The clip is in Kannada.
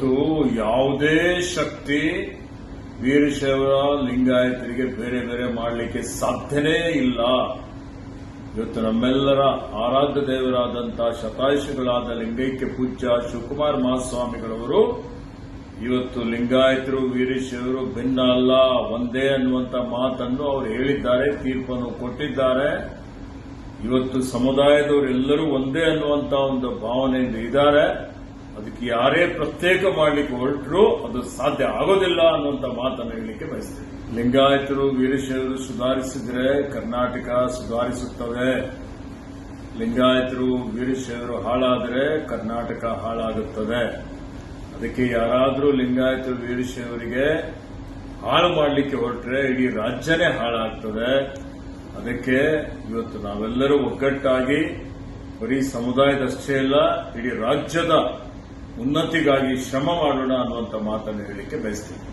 ಇವತ್ತು ಯಾವುದೇ ಶಕ್ತಿ ವೀರಶೈವ ಲಿಂಗಾಯತರಿಗೆ ಬೇರೆ ಬೇರೆ ಮಾಡಲಿಕ್ಕೆ ಸಾಧ್ಯನೇ ಇಲ್ಲ. ಇವತ್ತು ನಮ್ಮೆಲ್ಲರ ಆರಾಧ್ಯ ದೇವರಾದಂತಹ ಶತಾಯುಷಗಳಾದ ಲಿಂಗೈಕ್ಯ ಪೂಜ್ಯ ಶಿವಕುಮಾರ್ ಮಹಾಸ್ವಾಮಿಗಳವರು, ಇವತ್ತು ಲಿಂಗಾಯತರು, ವೀರಶೈವರು ಭಿನ್ನ ಅಲ್ಲ, ಒಂದೇ ಅನ್ನುವಂತ ಮಾತನ್ನು ಅವರು ಹೇಳಿದ್ದಾರೆ, ತೀರ್ಪನ್ನು ಕೊಟ್ಟಿದ್ದಾರೆ. ಇವತ್ತು ಸಮುದಾಯದವರೆಲ್ಲರೂ ಒಂದೇ ಅನ್ನುವಂತ ಒಂದು ಭಾವನೆಯಿಂದ ಇದ್ದಾರೆ. ಅದಕ್ಕೆ ಯಾರೇ ಪ್ರತ್ಯೇಕ ಮಾಡಲಿಕ್ಕೆ ಹೊರಟರೂ ಅದು ಸಾಧ್ಯ ಆಗೋದಿಲ್ಲ ಅನ್ನುವಂತ ಮಾತನ್ನು ಹೇಳಲಿಕ್ಕೆ ಬಯಸ್ತೇನೆ. ಲಿಂಗಾಯತರು, ವೀರಶೈವರು ಸುಧಾರಿಸಿದ್ರೆ ಕರ್ನಾಟಕ ಸುಧಾರಿಸುತ್ತವೆ. ಲಿಂಗಾಯತರು, ವೀರಶೈವರು ಹಾಳಾದರೆ ಕರ್ನಾಟಕ ಹಾಳಾಗುತ್ತದೆ. ಅದಕ್ಕೆ ಯಾರಾದರೂ ಲಿಂಗಾಯತರು, ವೀರಶೈವರಿಗೆ ಹಾಳು ಮಾಡಲಿಕ್ಕೆ ಹೊರಟ್ರೆ ಇಡೀ ರಾಜ್ಯನೇ ಹಾಳಾಗ್ತದೆ. ಅದಕ್ಕೆ ಇವತ್ತು ನಾವೆಲ್ಲರೂ ಒಗ್ಗಟ್ಟಾಗಿ ಬರೀ ಸಮುದಾಯದಷ್ಟೇ ಇಲ್ಲ ಇಡೀ ರಾಜ್ಯದ ಉನ್ನತಿಗಾಗಿ ಶ್ರಮ ಮಾಡೋಣ ಅನ್ನುವಂಥ ಮಾತನ್ನು ಹೇಳಲಿಕ್ಕೆ ಬಯಸ್ತೀನಿ.